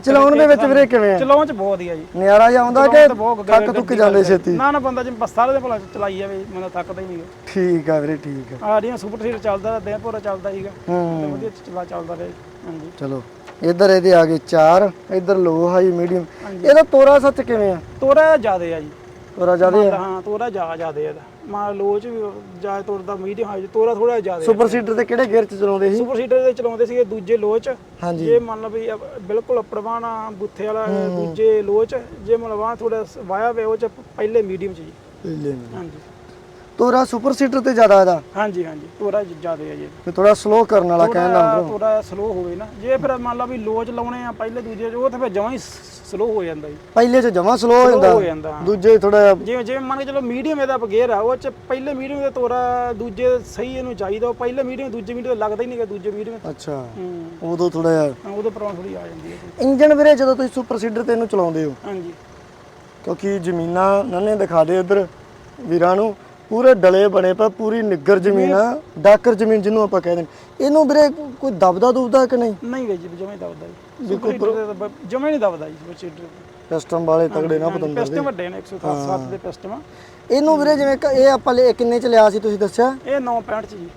ਚਲਾਉਣ ਦੇ ਵਿੱਚ ਵੀਰੇ ਕਿਵੇਂ ਆ? ਚਲਾਉਣ ਚ ਬਹੁਤ ਹੀ ਆ ਜੀ। ਨਿਆਰਾ ਜਿਹਾ ਆਉਂਦਾ ਚਲਾਉਣ ਕਿ ਤਾਂ ਬਹੁਤ ਥੱਕ ਥੁੱਕ ਜਾਂਦੇ ਛੇਤੀ? ਨਾ ਨਾ ਬੰਦਾ ਜਿਵੇਂ ਬੱਸ ਸਾਰੇ ਦੇ ਭਲਾ ਚਲਾਈ ਜਾਵੇ ਮੈਨੂੰ ਥੱਕਦਾ ਹੀ ਨਹੀਂ ਠੀਕ ਆ ਵੀਰੇ ਠੀਕ ਆ। ਆ ਜਿਹੜੀਆਂ ਸੁਪਰ ਸੀਟਰ ਚੱਲਦਾ ਦਿਨ ਚੱਲਦਾ ਸੀਗਾ। ਹੂੰ। ਤੇ ਵਧੀਆ ਚਲਾ ਚੱਲਦਾ ਰਿਹਾ। ਹਾਂਜੀ। ਚਲੋ। ਇੱਧਰ ਇਹਦੇ ਆ ਗਏ 4 ਇੱਧਰ ਲੋ ਹਾਈ ਮੀਡੀਅਮ। ਇਹਦਾ ਤੋਰਾ ਸੱਚ ਕਿਵੇਂ ਆ? ਤੋਰਾ ਜ਼ਿਆਦੇ ਆ ਜੀ। ਤੋਰਾ ਜ਼ਿਆਦਾ ਆ? ਹਾਂ ਤੋਰਾ ਜ਼ਿਆਦਾ ਜ਼ਿਆਦੇ ਆ ਮਾ ਲੋ ਚ ਵੀ ਜ਼ਿਆਦਾ ਤੋਰਦਾ ਮੀਡੀਅਮ ਹਾਈ ਤੋਰਾ ਥੋੜਾ ਜ਼ਿਆਦਾ ਸੁਪਰ ਸੀਡਰ ਤੇ ਕਿਹੜੇ ਗੇਅਰ ਚ ਚਲਾਉਂਦੇ ਸੀ? ਸੁਪਰ ਸੀਟਰ ਦੇ ਚਲਾਉਂਦੇ ਸੀਗੇ ਦੂਜੇ ਲੋ ਚ। ਹਾਂਜੀ। ਜੇ ਮੰਨ ਲਓ ਵੀ ਬਿਲਕੁਲ ਅਪੜਵਾਣਾ ਬੁੱਥੇ ਵਾਲਾ ਦੂਜੇ ਲੋ ਚ ਜੇ ਵਾਹ ਥੋੜਾ ਵਾਇਆ ਵੇ ਉਹ ਚ ਪਹਿਲੇ ਮੀਡੀਅਮ ਚ ਜੀ। ਪਹਿਲੇ। ਹਾਂਜੀ। ਤੋਰਾ ਸੁਪਰ ਸੀਡਰ ਤੇ ਜ਼ਿਆਦਾ ਇਹਦਾ? ਹਾਂਜੀ ਹਾਂਜੀ। ਤੋਰਾ ਜ਼ਿਆਦੇ ਆ ਜੀ। ਤੇ ਥੋੜਾ ਸਲੋ ਕਰਨ ਵਾਲਾ ਕਹਿਣ ਦਾ ਥੋੜਾ ਥੋੜਾ ਸਲੋ ਹੋਵੇ ਨਾ। ਜੇ ਫਿਰ ਮੰਨ ਲਓ ਵੀ ਲੋਚ ਲਾਉਣੇ ਆ ਪਹਿਲੇ ਦੂਜੇ ਚ, ਉਹ ਤਾਂ ਫਿਰ ਜਮਾਂ ਹੀ ਸਲੋ ਹੋ ਜਾਂਦਾ ਜੀ। ਪਹਿਲੇ ਚ ਜਮਾ ਸਲੋ ਹੋ ਜਾਂਦਾ। ਹੋ ਹਾਂ। ਦੂਜੇ ਥੋੜਾ ਜਿਵੇਂ ਜਿਵੇਂ ਮੰਨ ਕੇ ਚਲੋ ਮੀਡੀਅਮ ਇਹਦਾ ਗੇਅਰ ਆ ਉਹ ਚ ਪਹਿਲੇ ਮੀਡੀਅਮ ਦੇ ਤੋਰਾ ਦੂਜੇ ਸਹੀ ਇਹਨੂੰ ਚਾਹੀਦਾ। ਉਹ ਪਹਿਲੇ ਮੀਡੀਅਮ ਦੂਜੇ ਮੀਡੀਅਮ ਲੱਗਦਾ ਹੀ ਨਹੀਂਗਾ ਦੂਜੇ ਮੀਡੀਅਮ ਅੱਛਾ। ਹੂੰ। ਉਦੋਂ ਥੋੜਾ ਹਾਂ, ਉਹਦੇ ਪ੍ਰੋਬਲਮ ਥੋੜੀ ਆ ਜਾਂਦੀ ਹੈ। ਇੰਜਨ ਵੀਰੇ ਜਦੋਂ ਤੁਸੀਂ ਸੁਪਰ ਸੀਡਰ ਤੇ ਇਹਨੂੰ ਚਲਾਉਂਦੇ ਹੋ? ਹਾਂਜੀ। ਕਿਉਂਕਿ ਜ਼ਮੀਨਾਂ ਨੰਨੇ ਦਿਖਾ ਦੇ ਉਧਰ ਵੀਰਾਂ ਨੂੰ। ਪੂਰੇ ਡਲੇ ਬਣੇ ਪਏ ਪੂਰੀ ਨਿੱਗਰ ਜ਼ਮੀਨ ਆ ਡਾਕਰ ਜ਼ਮੀਨ ਜਿਹਨੂੰ ਆਪਾਂ ਕਹਿੰਦੇ ਨੇ ਇਹਨੂੰ ਵੀਰੇ ਕੋਈ ਦਬਦਾ ਦੁਬਦਾ ਕਿ ਨਹੀਂ? ਨਹੀਂ ਵੇ ਜੀ ਜਮੇ ਹੀ ਦਬਦਾ ਜੀ। ਬਿਲਕੁਲ ਜਮੇ ਨਹੀਂ ਦਬਦਾ ਜੀ ਸੀਡਰ ਕਸਟਮ ਵਾਲੇ ਤਗੜੇ ਨਾ ਪਤੰਦਰ ਪਿਸਟਨ ਵੱਡੇ ਨੇ 107 ਦੇ ਪਿਸਟਨ ਇਹਨੂੰ ਵੀਰੇ ਜਿਵੇਂ ਇਹ ਆਪਾਂ ਲੈ ਕਿੰਨੇ ਚ ਲਿਆ ਸੀ ਤੁਸੀਂ ਦੱਸਿਆ? ਇਹ 965 ਚ ਜੀ।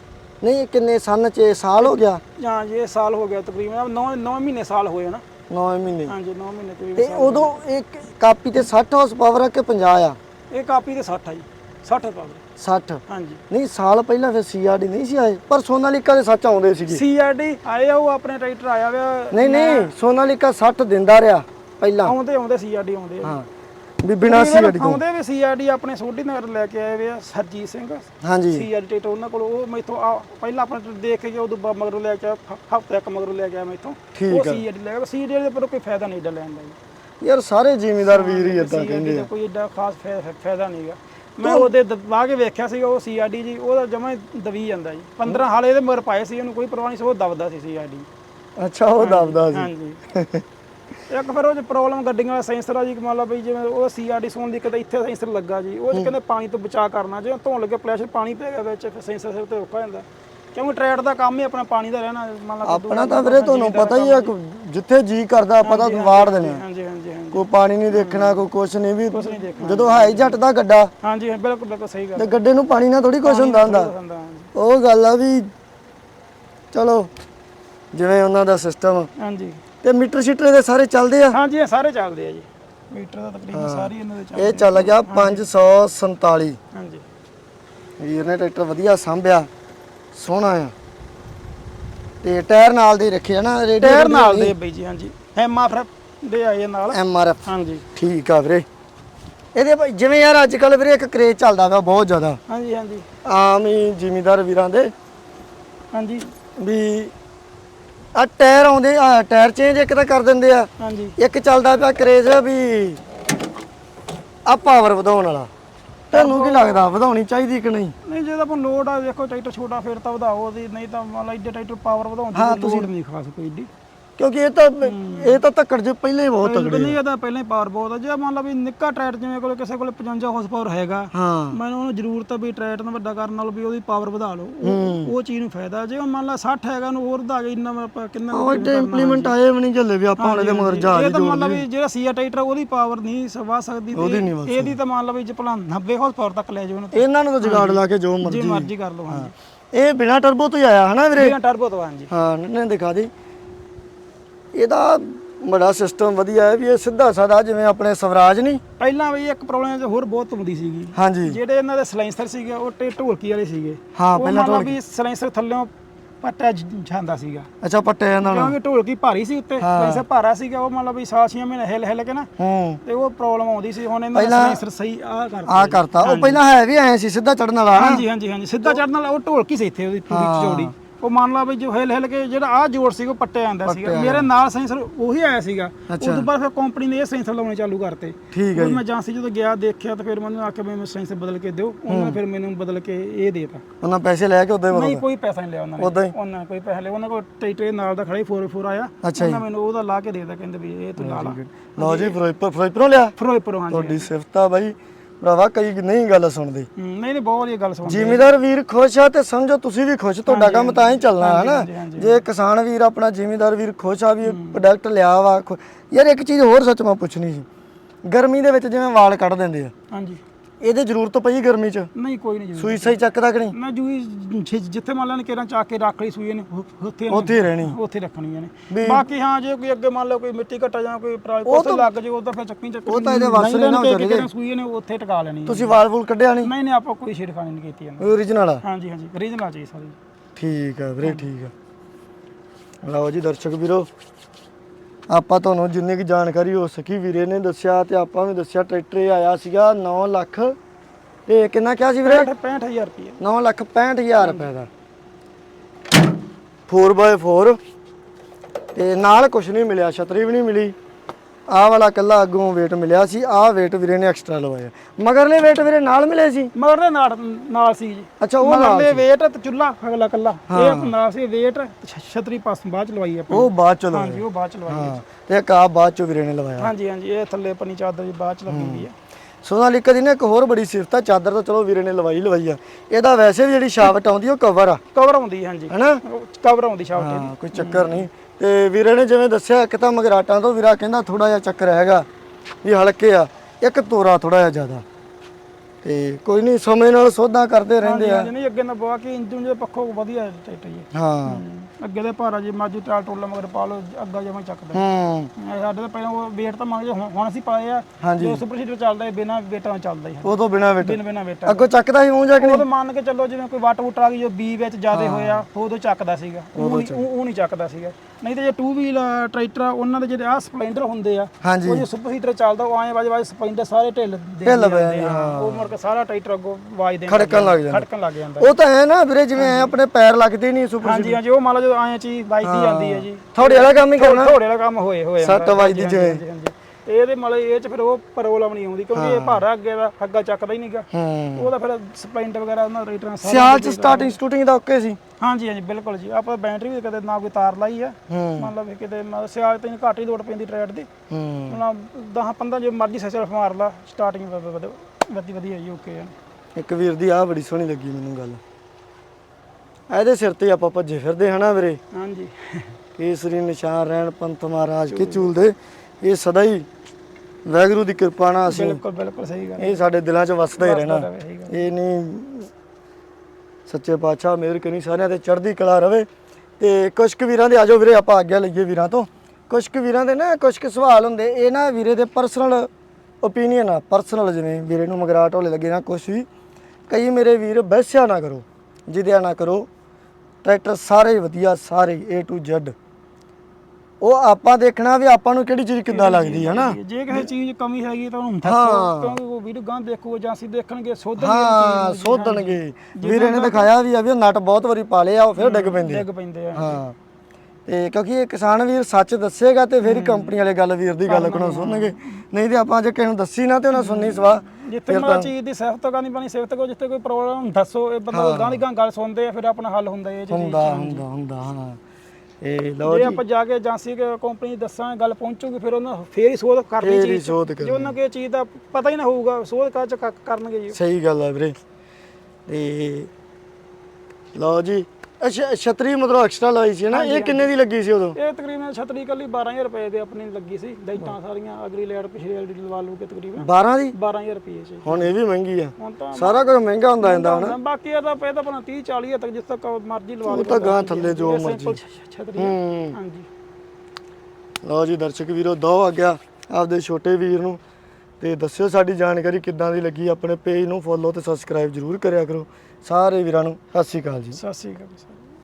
ਨਹੀਂ ਇਹ ਕਿੰਨੇ ਸਨ ਚ? ਇਹ ਸਾਲ ਹੋ ਗਿਆ? ਜਾਂ ਜੀ ਇਹ ਸਾਲ ਹੋ ਗਿਆ ਤਕਰੀਬਨ। 9 9 ਮਹੀਨੇ ਸਾਲ ਹੋਏ ਨਾ। 9 ਮਹੀਨੇ। ਹਾਂਜੀ 9 ਮਹੀਨੇ ਤਕਰੀਬਨ ਤੇ ਉਦੋਂ ਇੱਕ ਕਾਪੀ ਤੇ 60 ਹਾਰਸ ਪਾਵਰ ਆ ਕਿ 50 ਆ? ਇਹ ਕਾਪੀ ਤੇ 60 ਆ ਜੀ। 60 ਪਾਵਰ 60 ਹਾਂਜੀ। ਨਹੀਂ ਸਾਲ ਪਹਿਲਾਂ ਫਿਰ ਸੀਆਰਡੀ ਨਹੀਂ ਸੀ ਆਏ ਪਰ ਸੋਨਾਲੀਕਾ ਦੇ ਸੱਚ ਆਉਂਦੇ ਸੀਗੇ। ਸੀਆਰਡੀ ਆਏ ਆ ਉਹ ਆਪਣੇ ਟਰੈਕਟਰ ਆਇਆ ਵਾ ਨਹੀਂ ਨਹੀਂ ਸੋਨਾਲੀਕਾ 60 ਦਿੰਦਾ ਰਿਹਾ ਪਹਿਲਾਂ। ਆਉਂਦੇ ਆਉਂਦੇ ਸੀਆਰਡੀ ਆਉਂਦੇ ਆ। ਹਾਂ ਵੀ ਬਿਨਾਂ ਸੀਆਡੀ ਤੋਂ। ਆਉਂਦੇ ਵੀ ਸੀਆਰਡੀ ਆਪਣੇ ਸੋਢੀ ਨਗਰ ਲੈ ਕੇ ਆਏ ਵੇ ਆ ਸਰਜੀਤ ਸਿੰਘ। ਹਾਂਜੀ। ਸੀਆਰਡੀ ਟਿਕਟ ਉਹਨਾਂ ਕੋਲ ਉਹ ਮੈਥੋਂ ਪਹਿਲਾਂ ਆਪਣੇ ਦੇਖ ਕੇ ਉਦੋਂ ਬਾਅਦ ਮਗਰੋਂ ਲੈ ਕੇ ਹਫ਼ਤੇ ਇੱਕ ਮਗਰੋਂ ਲੈ ਕੇ ਆਇਆ ਮੈਥੋਂ। ਉਹ। ਸੀਆਰਡੀ ਲੈ ਗਿਆ ਸੀਆਰਡੀ ਦੇ ਪਰ ਕੋਈ ਫਾਇਦਾ ਨਹੀਂ ਏਡਾ ਲੈਣ ਦਾ ਯਾਰ ਸਾਰੇ ਜ਼ਿਮੀਦਾਰ ਵੀਰ ਹੀ ਇਦਾਂ ਸੀਆਰਡੀ ਕਹਿੰਦੇ ਆ। ਕੋਈ ਏਡਾ ਖਾਸ ਫਾਇ- ਫਾਇਦਾ ਨਹੀਂਗਾ ਮੈਂ ਉਹਦੇ ਦਬਾ ਕੇ ਵੇਖਿਆ ਸੀਗਾ ਉਹ ਸੀਆਰਡੀ ਜੀ ਉਹਦਾ ਜਮਾ ਦਵੀ ਜਾਂਦਾ ਜੀ। 15 ਹਾਲੇ ਦੇ ਮਗਰ ਪਾਏ ਸੀ ਉਹਨੂੰ ਕੋਈ ਪਰਵਾਹ ਨਹੀਂ ਸੀ ਉਹ ਦਬਦਾ ਸੀ ਸੀਆਰਡੀ ਅੱਛਾ ਉਹ ਦੱਬਦਾ ਸੀ। ਹਾਂਜੀ। ਇੱਕ ਫਿਰ ਉਹ ਚ ਪ੍ਰੋਬਲਮ ਗੱਡੀਆਂ ਵਾਲਾ ਸੈਂਸਰ ਆ ਜੀ ਮੰਨ ਲਾ ਬਈ ਜਿਵੇਂ ਉਹ ਸੀਆਰਡੀ ਸੋਨ ਦੀ ਕਿਤੇ ਇੱਥੇ ਸੈਂਸਰ ਲੱਗਾ ਜੀ ਉਹ ਚ ਕਹਿੰਦੇ ਪਾਣੀ ਤੋਂ ਬਚਾਅ ਕਰਨਾ ਜੇ ਧੋਣ ਲੱਗੇ ਪ੍ਰੈਸ਼ਰ ਪਾਣੀ ਪੈ ਗਿਆ ਵਿੱਚ ਫਿਰ ਸੈਂਸਰ ਸਿਰ ਤੇ ਹੋ ਜਾਂਦਾ। ਕਿਉਂਕਿ ਟਰੈਡ ਦਾ ਕੰਮ ਹੀ ਆਪਣਾ ਪਾਣੀ ਦਾ ਰਹਿਣਾ ਮੰਨ ਲਾ ਆਪਣਾ ਤਾਂ ਵੀਰੇ ਤੁਹਾਨੂੰ ਪਤਾ ਹੀ ਆ ਕਿ ਜਿੱਥੇ ਜੀ ਕਰਦਾ ਆਪਾਂ ਤਾਂ ਵਾੜ ਦੇਣੇ ਹਾਂਜੀ ਹਾਂਜੀ ਹਾਂਜੀ। ਕੋਈ ਪਾਣੀ ਨਹੀਂ ਦੇਖਣਾ ਕੋਈ ਕੁਛ ਨਹੀਂ ਵੀ। ਜਦੋਂ ਹੈ ਹੀ ਜੱਟ ਦਾ ਗੱਡਾ ਹਾਂਜੀ ਬਿਲਕੁਲ ਬਿਲਕੁਲ ਸਹੀ ਗੱਲ। ਤੇ ਗੱਡੇ ਨੂੰ ਪਾਣੀ ਨਾਲ ਥੋੜੀ ਕੁਛ ਹੁੰਦਾ ਹੁੰਦਾ। ਉਹ ਗੱਲ ਆ ਵੀ ਚਲੋ ਜਿਵੇਂ ਉਹਨਾਂ ਦਾ ਸਿਸਟਮ ਹਾਂਜੀ। ਤੇ ਮੀਟਰ ਸ਼ੀਟਰ ਦੇ ਸਾਰੇ ਚੱਲਦੇ ਆ? ਹਾਂਜੀ ਸਾਰੇ ਚੱਲਦੇ ਆ ਜੀ। ਮੀਟਰ ਦਾ ਤਕਰੀਬਨ ਸਾਰੇ ਇਹਨਾਂ ਦੇ ਚੱਲ ਇਹ ਚੱਲ ਗਿਆ 547 ਹਾਂਜੀ। ਵੀਰ ਨੇ ਟਰੈਕਟਰ ਵਧੀਆ ਸਾਂਭਿਆ। ਸੋਹਣਾ ਆ। ਤੇ ਟਾਇਰ ਨਾਲ ਦੇ ਰੱਖੇ ਆ ਨਾ ਰੇਡੀਓ ਟਾਇਰ ਨਾਲ ਦੇ ਬਈ ਜੀ ਹਾਂਜੀ। ਐਮਆ ਫਿਰ ਦੇ ਆਏ ਨਾਲ। M R F. ਹਾਂਜੀ। ਠੀਕ ਆ ਵੀਰੇ। ਇਹਦੇ ਭਾਈ ਜਿਵੇਂ ਯਾਰ ਅੱਜ ਕੱਲ ਵੀਰੇ ਇੱਕ ਕਰੇਜ ਚੱਲਦਾ ਵਾ ਬਹੁਤ ਜ਼ਿਆਦਾ। ਹਾਂਜੀ ਹਾਂਜੀ। ਆਮ ਹੀ ਜ਼ਿਮੀਦਾਰ ਵੀਰਾਂ ਦੇ। ਹਾਂਜੀ। ਵੀ ਆ ਟਾਇਰ ਆਉਂਦੇ ਆ ਟਾਇਰ ਚੇਂਜ ਇੱਕ ਤਾਂ ਕਰ ਦਿੰਦੇ ਆ। ਹਾਂਜੀ। ਇੱਕ ਚੱਲਦਾ ਪਿਆ ਕਰੇਜ ਵੀ ਆ ਪਾਵਰ ਵਧਾਉਣ ਵਾਲਾ। ਤੁਹਾਨੂੰ ਕੀ ਲੱਗਦਾ ਵਧਾਉਣੀ ਚਾਹੀਦੀ ਕਿ ਨਹੀਂ? ਨਹੀਂ ਜੇ ਤਾਂ ਆਪਾਂ ਲੋਡ ਆ ਦੇਖੋ ਟਰੈਕਟਰ ਛੋਟਾ ਫਿਰ ਤਾਂ ਵਧਾਓ ਉਹਦੀ ਨਹੀਂ ਤਾਂ ਮੰਨ ਲਾ ਇੱਡੇ ਟਰੈਕਟਰ ਪਾਵਰ ਵਧਾਉਣ ਦੀ ਲੋਡ ਨਹੀਂ ਖਾਸ ਕੋਈ ਏਡੀ। ਕਿਉਂਕਿ ਇਹ ਤਾਂ ਇਹ ਤਾਂ ਧੱਕੜ ਜੇ ਪਹਿਲੇ ਹੀ ਬਹੁਤ ਤਗੜੇ ਨਹੀਂ ਇਹਦਾ ਪਹਿਲਾਂ ਹੀ ਪਾਵਰ ਬਹੁਤ ਆ। ਜੇ ਮੰਨ ਲਾ ਵੀ ਨਿੱਕਾ ਟਰੈਕਟਰ ਜਿਵੇਂ ਕੋਲ ਕਿਸੇ ਕੋਲ 55 ਹਾਰਸ ਪਾਵਰ ਹੈਗਾ ਹਾਂ। ਮੈਨੂੰ ਉਹਨੂੰ ਜ਼ਰੂਰਤ ਆ ਵੀ ਟਰੈਕਟਰ ਨੂੰ ਵੱਡਾ ਕਰਨ ਨਾਲ ਵੀ ਉਹਦੀ ਪਾਵਰ ਵਧਾ ਲਓ। ਉਹ ਉਹ ਚੀਜ਼ ਨੂੰ ਫਾਇਦਾ। ਜੇ ਉਹ ਮੰਨ ਲਾ 60 ਹੈਗਾ ਉਹਨੂੰ ਹੋਰ ਵਧਾ ਕੇ ਇੰਨਾ ਆਪਾਂ ਕਿੰਨਾ ਉਹ ਤੇ ਇੰਪਲੀਮੈਂਟ ਆਏ ਵੀ ਨਹੀਂ ਚੱਲੇ ਵੀ ਆਪਾਂ ਹੁਣ ਇਹਦੇ ਮਗਰ ਜਾ ਇਹ ਤਾਂ ਮੰਨ ਲਾ ਵੀ ਜਿਹੜਾ ਸੀਆ ਟਰੈਕਟਰ ਉਹਦੀ ਪਾਵਰ ਨਹੀਂ ਸਵਾ ਸਕਦੀ ਉਹਦੀ ਨਹੀਂ ਤੇ ਇਹਦੀ ਤਾਂ ਮੰਨ ਲਾ ਵੀ ਜੇ ਭਲਾ 90 ਹਾਰਸ ਪਾਵਰ ਤੱਕ ਲੈ ਜਾਓ ਉਹਨੂੰ ਇਹਨਾਂ ਨੂੰ ਤਾਂ ਜਗਾੜ ਲਾ ਕੇ ਜੋ ਜੇ ਮਰਜ਼ੀ। ਮਰਜ਼ੀ ਕਰ ਲਓ ਹਾਂਜੀ। ਇਹ ਬਿਨਾ ਟਰਬੋ ਤੋਂ ਹੀ ਆਇਆ ਹਨਾ ਵੀਰੇ? ਇਹ ਟਰਬੋ ਤੋਂ ਹਾਂਜੀ। ਹਾਂ ਨੇ ਦਿਖਾ ਦੇ। ਇਹਦਾ ਬੜਾ ਸਿਸਟਮ ਵਧੀਆ ਹੈ ਵੀ ਇਹ ਸਿੱਧਾ ਸਾਦਾ ਜਿਵੇਂ ਆਪਣੇ ਸਵਰਾਜ ਨਹੀਂ। ਪਹਿਲਾਂ ਵੀ ਇੱਕ ਪ੍ਰੋਬਲਮ ਹੋਰ ਬਹੁਤ ਹੁੰਦੀ ਸੀਗੀ। ਹਾਂਜੀ। ਜਿਹੜੇ ਇਹਨਾਂ ਦੇ ਸਲਾਈਸਰ ਸੀਗੇ ਉਹ ਟੇ ਢੋਲਕੀ ਵਾਲੇ ਸੀਗੇ। ਹਾਂ ਪਹਿਲਾਂ ਲਾ ਵੀ ਸਲਾਈਸਰ ਥੱਲੇੋਂ ਪੱਟਿਆ ਜ- ਜਾਂਦਾ ਸੀਗਾ। ਅੱਛਾ ਪੱਟੇ ਇਹਨਾਂ ਨਾਲ ਕਿਉਂਕਿ ਢੋਲਕੀ ਭਾਰੀ ਸੀ ਉੱਤੇ। ਸਲਾਈਸਰ ਭਾਰਾ ਸੀਗਾ ਉਹ ਮੰਨ ਲਾ ਵੀ ਛੇ ਮਹੀਨੇ ਹਿਲ ਹਿਲ ਕੇ ਨਾ ਹੂੰ। ਤੇ ਉਹ ਪ੍ਰੋਬਲਮ ਆਉਂਦੀ ਸੀ। ਹੁਣ ਇਹਨਾਂ ਦਾ ਸਲਾਈਸਰ ਸਹੀ ਆ ਕਰਦਾ ਆ ਕਰਤਾ। ਉਹ ਪਹਿਲਾਂ ਹੈ ਵੀ ਐ ਸੀ ਸਿੱਧਾ ਚੜਨ ਵਾਲਾ? ਹਾਂਜੀ ਹਾਂਜੀ ਹਾਂਜੀ। ਸਿੱਧਾ ਚੜਨ ਵਾਲਾ ਉਹ ਢੋਲਕੀ ਸੀ ਇੱਥੇ ਉਹਦੀ ਪੂਰੀ ਚੌੜੀ। ਉਹ ਮੰਨ ਲਾ ਵੀ ਜੋ ਹਿਲ ਹਿਲ ਕੇ ਜਿਹੜਾ ਆ ਜੋੜ ਸੀ ਉਹ ਪੱਟਿਆ ਜਾਂਦਾ ਸੀਗਾ। ਮੇਰੇ ਨਾਲ ਸੈਂਸਰ ਉਹੀ ਆਇਆ ਸੀਗਾ। ਉਸ ਤੋਂ ਬਾਅਦ ਫਿਰ ਕੰਪਨੀ ਨੇ ਇਹ ਸੈਂਸਰ ਲਾਉਣੇ ਚਾਲੂ ਕਰਤੇ। ਠੀਕ ਹੈ ਮੈਂ ਜਾਂਸੀ ਜਦੋਂ ਗਿਆ ਦੇਖਿਆ ਤਾਂ ਫਿਰ ਮੈਨੂੰ ਆਖਿਆ ਵੀ ਮੈਂ ਸੈਂਸਰ ਬਦਲ ਕੇ ਦਿਓ। ਉਹਨਾਂ ਫਿਰ ਮੈਨੂੰ ਬਦਲ ਕੇ ਇਹ ਦੇਤਾ। ਉਹਨਾਂ ਪੈਸੇ ਲੈ ਕੇ ਉੱਦੇ ਨਹੀਂ ਕੋਈ ਪੈਸਾ ਨਹੀਂ ਲਿਆ ਉਹਨਾਂ ਨੇ। ਹੀ? ਉਹਨਾਂ ਕੋਈ ਪੈਸਾ ਲਿਆ। ਉਹਨਾਂ ਕੋਲ ਟਰੈਕਟਰ ਨਾਲ ਦਾ ਖੜਾ ਹੀ 4x4 ਆਇਆ। ਅੱਛਾ ਜੀ। ਉਹਨਾਂ ਮੈਨੂੰ ਉਹਦਾ ਲਾ ਕੇ ਦੇਤਾ ਕਹਿੰਦੇ ਵੀ ਇਹ ਤੂੰ ਲਾ ਲਾ। ਲਓ ਜੀ ਫਿਰੋਜ਼ਪੁਰ ਫਿਰੋਜ਼ਪੁਰੋਂ ਲਿਆ? ਫਿਰੋਜ਼ਪੁਰੋਂ ਹਾਂਜੀ। ਤੁਹਾਡੀ ਸਿਫਤ ਆ ਬਾਈ। ਭਰਾਵਾ ਕਈ ਨਹੀਂ ਗੱਲ ਸੁਣਦੇ। ਨਹੀਂ ਨਹੀਂ ਬਹੁਤ ਵਧੀਆ ਗੱਲ ਸੁਣ ਜ਼ਿਮੀਦਾਰ ਵੀਰ ਖੁਸ਼ ਆ ਤੇ ਸਮਝੋ ਤੁਸੀਂ ਵੀ ਖੁਸ਼ ਤੁਹਾਡਾ ਕੰਮ ਤਾਂ ਹੀ ਚੱਲਣਾ ਹੈ ਨਾ। ਜੇ ਕਿਸਾਨ ਵੀਰ ਆਪਣਾ ਜ਼ਿਮੀਦਾਰ ਵੀਰ ਖੁਸ਼ ਆ ਵੀ ਪ੍ਰੋਡਕਟ ਲਿਆ ਵਾ ਯਾਰ ਇੱਕ ਚੀਜ਼ ਹੋਰ ਸੱਚ ਮੈਂ ਪੁੱਛਣੀ ਸੀ। ਗਰਮੀ ਦੇ ਵਿੱਚ ਜਿਵੇਂ ਵਾਲ ਕੱਢ ਦਿੰਦੇ ਆ। ਹਾਂਜੀ। ਇਹਦੇ ਜ਼ਰੂਰਤ ਪਈ ਗਰਮੀ 'ਚ? ਨਹੀਂ ਕੋਈ ਨਹੀਂ ਜੀ ਸੂਈ ਸਹੀ ਚੱਕਦਾ ਕਿ ਨਹੀਂ? ਮੈਂ ਜੂਈ ਜਿ- ਜਿੱਥੇ ਮੰਨ ਲੈਣ ਕਿਰਾਂ ਚੱਕ ਕੇ ਰੱਖ ਲਈ ਸੂਈ ਨੇ ਉੱਥੇ ਉੱਥੇ ਹੀ ਰਹਿਣੀ। ਉੱਥੇ ਰੱਖਣੀਆਂ ਨੇ। ਬਾਕੀ ਹਾਂ ਜੇ ਕੋਈ ਅੱਗੇ ਮੰਨ ਲਓ ਕੋਈ ਮਿੱਟੀ ਘਟਾ ਜਾਂ ਕੋਈ ਪਰਾਲੀ ਕੋਸੇ ਲੱਗ ਜੇ ਉਹ ਤਾਂ ਫਿਰ ਚੱਕੀ ਚੱਕੀ ਉਹ ਤਾਂ ਇਹਦੇ ਵੱਸ ਨਹੀਂ ਨਾ ਵਿਚਾਰੇ ਦੇ। ਸੂਈ ਨੇ ਉੱਥੇ ਟਿਕਾ ਲੈਣੀ ਹੈ। ਤੁਸੀਂ ਵਾਲ ਵੂਲ ਕੱਢਿਆ ਨਹੀਂ? ਨਹੀਂ ਨਹੀਂ ਆਪਾਂ ਕੋਈ ਛੇੜਖਾਨੀ ਨਹੀਂ ਕੀਤੀ ਇਹਨਾਂ ਓਰੀਜਨਲ ਆ? ਹਾਂਜੀ ਹਾਂਜੀ ਚਾਹੀਏ ਸਾਰੀ। ਠੀਕ ਆ ਵੀਰੇ ਠੀਕ ਆ। ਲਓ ਜੀ ਦਰਸ਼ਕ ਵੀਰੋ। ਆਪਾਂ ਤੁਹਾਨੂੰ ਜਿੰਨੀ ਕੁ ਜਾਣਕਾਰੀ ਹੋ ਸਕੀ ਵੀਰੇ ਨੇ ਦੱਸਿਆ ਤੇ ਆਪਾਂ ਵੀ ਦੱਸਿਆ ਟਰੈਕਟਰ ਇਹ ਆਇਆ ਸੀਗਾ 9 ਲੱਖ ਤੇ ਕਿੰਨਾ ਕਿਹਾ ਸੀ ਵੀਰੇ? 65000 ਰੁਪਏ 9 ਲੱਖ 65000 ਰੁਪਏ ਦਾ। 4x4 ਤੇ ਨਾਲ ਕੁਝ ਨਹੀਂ ਮਿਲਿਆ ਛਤਰੀ ਵੀ ਨਹੀਂ ਮਿਲੀ। ਆਹ ਵਾਲਾ ਕੱਲਾ ਅੱਗੋਂ weight ਮਿਲਿਆ ਸੀ ਆਹ weight ਵੀਰੇ ਨੇ ਐਕਸਟਰਾ ਲਵਾਇਆ। ਮਗਰਲੇ weight ਵੀਰੇ ਨਾਲ ਮਿਲੇ ਸੀ? ਮਗਰ ਦੇ ਨਾਲ ਨਾਲ ਸੀ ਜੀ। ਅੱਛਾ ਉਹ ਨਾਲ ਮਗਰਲੇ ਵੇਟ ਤੇ ਚੁੱਲਾ ਅਗਲਾ ਕੱਲਾ। ਇਹ ਨਾਲ ਸੀ ਵੇਟ ਛਤਰੀ ਪਾਸ ਬਾਅਦ ਚ ਲਵਾਈ ਆਪਾਂ। ਉਹ ਬਾਅਦ ਚ ਲਵਾਇਆ ਹਾਂਜੀ ਉਹ ਬਾਅਦ ਚ ਲਵਾਈ ਹੈ। ਤੇ ਇੱਕ ਆਹ ਬਾਅਦ ਚ ਵੀਰੇ ਨੇ ਲਵਾਇਆ। ਹਾਂਜੀ ਹਾਂਜੀ ਇਹ ਥੱਲੇ ਪਨੀ ਚਾਦਰ ਜੀ ਬਾਅਦ ਚ ਲੱਗੀ ਹੋਈ ਹੈ। ਸੋਨਾਲੀਕਾ ਦੀ ਨੇ ਇੱਕ ਹੋਰ ਬੜੀ ਸਿਫਤ ਆ ਚਾਦਰ ਤਾਂ ਚਲੋ ਵੀਰੇ ਨੇ ਲਵਾਈ ਲਵਾਈ ਆ। ਇਹਦਾ ਵੈਸੇ ਵੀ ਜਿਹੜੀ ਸ਼ਾਫਟ ਆਉਂਦੀ ਉਹ ਕਵਰ ਆ। ਕਵਰ ਆਉਂਦੀ ਹਾਂਜੀ। ਹੈਨਾ? ਕਵਰ ਆਉਂਦੀ ਸ਼ਾਫਟ ਹਾਂ ਕੋਈ ਚੱਕਰ ਨਹੀਂ। ਤੇ ਵੀਰੇ ਨੇ ਜਿਵੇਂ ਦੱਸਿਆ, ਇੱਕ ਤਾਂ ਮਗਰਾਟਾਂ ਤੋਂ ਵੀਰਾ ਕਹਿੰਦਾ ਥੋੜਾ ਜਿਹਾ ਚੱਕਰ ਹੈਗਾ ਵੀ ਹਲਕੇ ਆ, ਇੱਕ ਤੋਰਾ ਥੋੜਾ ਜਿਹਾ ਜ਼ਿਆਦਾ। ਤੇ ਕੋਈ ਨਹੀਂ ਸਮੇਂ ਨਾਲ ਸੋਧਾਂ ਕਰਦੇ ਰਹਿੰਦੇ ਆ। ਨਹੀਂ ਅੱਗੇ ਨਾ ਬਵਾ ਕੇ ਇੰਜਨ ਦੇ ਪੱਖੋਂ ਵਧੀਆ ਟਰੈਕਟਰ ਜੀ ਹਾਂ। ਅੱਗੇ ਦੇ ਭਾਰਾ ਜੇ ਮਰਜ਼ੀ ਟਰਾਲ ਟੋਲਾ ਮਗਰ ਪਾ ਲਓ ਅੱਗਾ ਜਮਾ ਚੱਕਦਾ। ਹੂੰ। ਇਹ ਸਾਡੇ ਤਾਂ ਪਹਿਲਾਂ ਉਹ ਵੇਟ ਤਾਂ ਮੰਗਦੇ ਹੁਣ ਹੁਣ ਅਸੀਂ ਪਾਏ ਆ ਹਾਂਜੀ। ਜੋ ਸੁਪਰ ਸੀਟਰ ਚੱਲਦਾ ਹੈ ਬਿਨਾ ਵੇਟਾਂ ਤੋਂ ਚੱਲਦਾ ਹੀ ਉਹ ਤੋਂ ਬਿਨਾ ਵੇਟ ਬਿਨ ਬਿਨਾ ਵੇਟਾਂ ਅੱਗੋਂ ਚੱਕਦਾ ਸੀ ਮੂੰਹ ਜਾ ਕੇ ਉਹ ਤਾਂ ਮੰਨ ਕੇ ਚੱਲੋ ਜਿਵੇਂ ਕੋਈ ਵਾਟਰ ਵੂਟਰ ਆ ਗਈ ਜੋ ਬੀ ਵਿੱਚ ਜ਼ਿਆਦਾ ਹੋਇਆ ਉਦੋਂ ਚੱਕਦਾ ਸੀਗਾ। ਉਹ ਨਹੀਂ ਉਹ ਨਹੀਂ ਚੱਕਦਾ ਸੀਗਾ। ਨਹੀਂ ਤੇ ਜੇ ਟੂ ਵੀਲ ਟਰੈਕਟਰ ਆ ਉਹਨਾਂ ਦੇ ਜਿਹੜੇ ਆ ਸਪਲੈਂਡਰ ਹੁੰਦੇ ਆ ਹਾਂਜੀ। ਉਹ ਜੇ ਸੁਪਰ ਹੀਟਰ ਚੱਲਦਾ ਉਹ ਆਏ ਵਾਜ ਵਾਜ ਸਪਲੈਂਡਰ ਸਾਰੇ ਢਿੱਲ ਦੇ ਢਿੱਲ ਪੈ ਜਾਂਦੇ ਆ ਉਹ ਮੁੜ ਕੇ ਸਾਰਾ ਟਰੈਕਟਰ ਅੱਗੋਂ ਵਾਜ ਦੇ ਖੜਕਣ ਲੱਗ ਜਾਂਦਾ। ਖੜਕਣ ਲੱਗ ਜਾਂਦਾ। ਉਹ ਤਾਂ ਹੈ ਨਾ ਵੀਰੇ ਜਿਵੇਂ ਐਂ ਆਪਣੇ ਪੈਰ ਲੱਗਦੇ ਨਹੀਂ ਸੁਪਰ ਹਾਂਜੀ ਹਾਂਜੀ ਉਹ ਮੰਨ ਲਓ ਜਦੋਂ ਆਏ ਚੀਜ਼ ਵੱਜਦੀ ਜਾਂਦੀ ਹੈ ਜੀ। ਥੋੜੇ ਵਾਲਾ ਕੰਮ ਹੀ ਕਰਨਾ। ਥੋੜੇ ਵਾਲਾ ਕੰਮ ਹੋਏ ਹੋਏ ਸੱਟ ਵੱਜਦੀ ਜਿਵੇਂ ਤੇ ਇਹਦੇ ਮਤਲਬ ਇਹ ਚ ਫਿਰ ਉਹ ਪ੍ਰੋਬਲਮ ਨਹੀਂ ਆਉਂਦੀ ਕਿਉਂਕਿ ਇਹ ਭਾਰਾ ਅੱਗੇ ਦਾ ਅੱਗਾ ਚੱਕਦਾ ਹੀ ਨਹੀਂਗਾ। ਹੂੰ। ਉਹਦਾ ਫਿਰ ਸਪਲੈਂਡਰ ਵਗੈਰਾ ਉਹਨਾਂ ਦਾ ਰੇਟਰਾਂ ਸਾਰਾ ਸਿਆਲ ਚ ਸਟਾਰਟਿੰਗ ਸਟੂਟਿੰਗ ਦਾ ਓਕੇ ਸੀ। ਹਾਂਜੀ ਹਾਂਜੀ ਬਿਲਕੁਲ ਜੀ। ਆਪਾਂ ਬੈਟਰੀ ਵੀ ਕਦੇ ਨਾ ਕੋਈ ਤਾਰ ਲਾਈ ਆ। ਮੰਨ ਲਓ ਵੀ ਕਿਤੇ ਸਿਆਲ ਤੇ ਘੱਟ ਹੀ ਲੋਡ ਪੈਂਦੀ ਟਰੈਡ ਦੀ। ਹੁਣ 10 15 ਜੇ ਮਰਜ਼ੀ ਸੈਸਲ ਮਾਰ ਲਾ ਸਟਾਰਟਿੰਗ ਵਧੀ ਵਧੀਆ ਜੀ ਓਕੇ ਆ। ਇੱਕ ਵੀਰ ਦੀ ਆ ਬੜੀ ਸੋਹਣੀ ਲੱਗੀ ਮੈਨੂੰ ਗੱਲ। ਇਹਦੇ ਸਿਰ ਤੇ ਆਪਾਂ ਭੱਜੇ ਫਿਰਦੇ ਹਨਾ ਵੀਰੇ। ਹਾਂਜੀ। ਕੇਸਰੀ ਨਿਸ਼ਾਨ ਰਹਿਣ ਪੰਥ ਮਹਾਰਾਜ ਕੇ ਝੂਲਦੇ ਇਹ ਸਦਾ ਹੀ ਵੈਗਰੂ ਦੀ ਕਿਰਪਾ ਨਾਲ ਅਸੀਂ ਬਿਲਕੁਲ ਬਿਲਕੁਲ ਸਹੀ ਗੱਲ ਇਹ ਸਾਡੇ ਦਿਲਾਂ 'ਚ ਵਸਦਾ ਹੀ ਰਹਿਣਾ। ਇਹ ਨਹੀਂ ਸੱਚੇ ਪਾਤਸ਼ਾਹ ਮਿਹਰ ਕਰੀ ਸਾਰਿਆਂ ਤੇ ਚੜ੍ਹਦੀ ਕਲਾ ਰਵੇ। ਤੇ ਕੁਛ ਕੁ ਵੀਰਾਂ ਦੇ ਆਜੋ ਵੀਰੇ ਆਪਾਂ ਆਗਿਆ ਲਈਏ ਵੀਰਾਂ ਤੋਂ। ਕੁਛ ਕੁ ਵੀਰਾਂ ਦੇ ਨਾ ਕੁਛ ਕੁ ਸਵਾਲ ਹੁੰਦੇ। ਇਹ ਨਾ ਵੀਰੇ ਦੇ ਪਰਸਨਲ ਓਪੀਨੀਅਨ ਆ ਪਰਸਨਲ ਜਿਵੇਂ ਵੀਰੇ ਨੂੰ ਮਗਰਾਟ ਹੋਲੇ ਲੱਗੇ ਨਾ ਕੁਛ ਵੀ ਕਈ ਮੇਰੇ ਵੀਰ ਬਹਿਸਿਆ ਨਾ ਕਰੋ ਜਿਦਿਆ ਨਾ ਕਰੋ ਟਰੈਕਟਰ ਸਾਰੇ ਵਧੀਆ ਸਾਰੇ A to Z ਉਹ ਆਪਾਂ ਦੇਖਣਾ ਵੀ ਆਪਾਂ ਨੂੰ ਕਿਹੜੀ ਚੀਜ਼ ਕਿੱਦਾਂ ਲੱਗਦੀ ਹੈ ਨਾ ਜੇ ਕਿਸੇ ਚੀਜ਼ ਕਮੀ ਹੈਗੀ ਤਾਂ ਉਹਨੂੰ ਹਾਂ। ਦੱਸੋ ਕਿਉਂਕਿ ਉਹ ਵੀਡੀਓ ਗਾਂ ਦੇਖੂਗਾ ਜਾਂ ਅਸੀਂ ਦੇਖਣਗੇ ਸੋਧਣਗੇ ਹਾਂ ਸੋਧਣਗੇ। ਵੀਰੇ ਨੇ ਦਿਖਾਇਆ ਵੀ ਆ ਵੀ ਉਹ ਨਟ ਬਹੁਤ ਵਾਰੀ ਪਾ ਲਿਆ ਉਹ ਫਿਰ ਡਿੱਗ ਪੈਂਦੇ ਆ। ਡਿੱਗ ਪੈਂਦੇ ਆ। ਹਾਂ। ਤੇ ਕਿਉਂਕਿ ਇਹ ਕਿਸਾਨ ਵੀਰ ਸੱਚ ਦੱਸੇਗਾ ਤੇ ਫਿਰ ਹੀ ਕੰਪਨੀ ਵਾਲੇ ਗੱਲ ਵੀਰ ਦੀ ਗੱਲ ਕੋਲੋਂ ਸੁਣਨਗੇ। ਨਹੀਂ ਤੇ ਆਪਾਂ ਜੇ ਕਿਸੇ ਨੂੰ ਦੱਸੀ ਨਾ ਤੇ ਉਹਨਾਂ ਸੁਣਨੀ ਸਵਾ। ਜਿੱਥੇ ਮੈਂ ਚੀਜ਼ ਦੀ ਸਿਫਤ ਕਰਨੀ ਪੈਣੀ ਸਿਫਤ ਕੋ ਜਿੱਥੇ ਕੋਈ ਪ੍ਰੋਬਲਮ ਦੱਸੋ ਇਹ ਬੰਦਾ ਗਾਂ ਦੀ ਗੱਲ ਸੁਣਦੇ ਆ ਫਿਰ ਆਪਣਾ ਹੱਲ ਹੁੰਦਾ ਇਹ ਚੀਜ਼ ਹੁੰਦਾ ਹੁੰਦਾ ਹੁੰਦਾ। ਹਾਂ। ਇਹ ਲਓ ਜੇ ਆਪਾਂ ਜਾ ਕੇ ਏਜੰਸੀ ਕੇ ਕੰਪਨੀ ਦੱਸਾਂਗੇ ਗੱਲ ਪਹੁੰਚੂਗੀ ਫਿਰ ਉਹਨਾਂ ਫੇਰ ਹੀ ਸੋਧ ਕਰਨੀ ਚੀਜ਼। ਜੇ। ਉਹਨਾਂ ਕੇ ਚੀਜ਼ ਦਾ ਪਤਾ ਹੀ ਨਾ ਹੋਊਗਾ ਸੋਧ ਕਾਹ ਚ ਕ- ਕਰਨਗੇ ਜੀ। ਸਹੀ ਗੱਲ ਆ ਵੀਰੇ। ਤੇ ਲਓ ਜੀ। ਅੱਛਾ ਛਤਰੀ ਮਤਲਬ ਐਕਸਟਰਾ ਲਾਈ ਸੀ ਨਾ ਇਹ ਕਿੰਨੇ ਦੀ ਲੱਗੀ ਸੀ ਉਦੋਂ? ਇਹ ਤਕਰੀਬਨ ਛਤਰੀ ਕੱਲੀ 12000 ਰੁਪਏ ਦੇ ਆਪਣੀ ਲੱਗੀ ਸੀ। ਲਾਈਟਾਂ ਸਾਰੀਆਂ ਅਗਰੀ ਲਾਈਟ ਪਿਛਲੀ ਐਲਡੀ ਲਵਾ ਲੂ ਕੇ ਤਕਰੀਬਨ। 12 ਦੀ? 12000 ਰੁਪਏ ਚ ਹੁਣ ਇਹ ਵੀ ਮਹਿੰਗੀ ਆ। ਹੁਣ ਤਾਂ ਸਾਰਾ ਕੁਝ ਮਹਿੰਗਾ ਹੁੰਦਾ ਜਾਂਦਾ ਹੁਣ ਬਾਕੀ ਇਹਦਾ ਪਏ ਤਾਂ ਆਪਣਾ 30 40 ਹਜ਼ਾਰ ਤੱਕ ਜਿਸ ਤੱਕ ਮਰਜ਼ੀ ਲਵਾ ਉਹ ਲਓ ਤਾਂ ਗਾਂ ਥੱਲੇ ਜੋ ਮਰਜ਼ੀ। ਛਤਰੀ ਹਾਂਜੀ। ਲਓ ਜੀ ਦਰਸ਼ਕ ਵੀਰੋ ਦੋ ਆ ਗਿਆ ਆਪਦੇ ਛੋਟੇ ਵੀਰ ਨੂੰ। ਤੇ ਦੱਸਿਓ ਸਾਡੀ ਜਾਣਕਾਰੀ ਕਿੱਦਾਂ ਦੀ ਲੱਗੀ। ਆਪਣੇ ਪੇਜ ਨੂੰ ਫੋਲੋ ਤੇ ਸਬਸਕ੍ਰਾਈਬ ਜਰੂਰ ਕਰਿਆ ਕਰੋ। ਸਾਰੇ ਵੀਰਾਂ ਨੂੰ ਸਤਿ ਸ਼੍ਰੀ ਅਕਾਲ ਜੀ। ਸਤਿ ਸ਼੍ਰੀ ਅਕਾਲ ਜੀ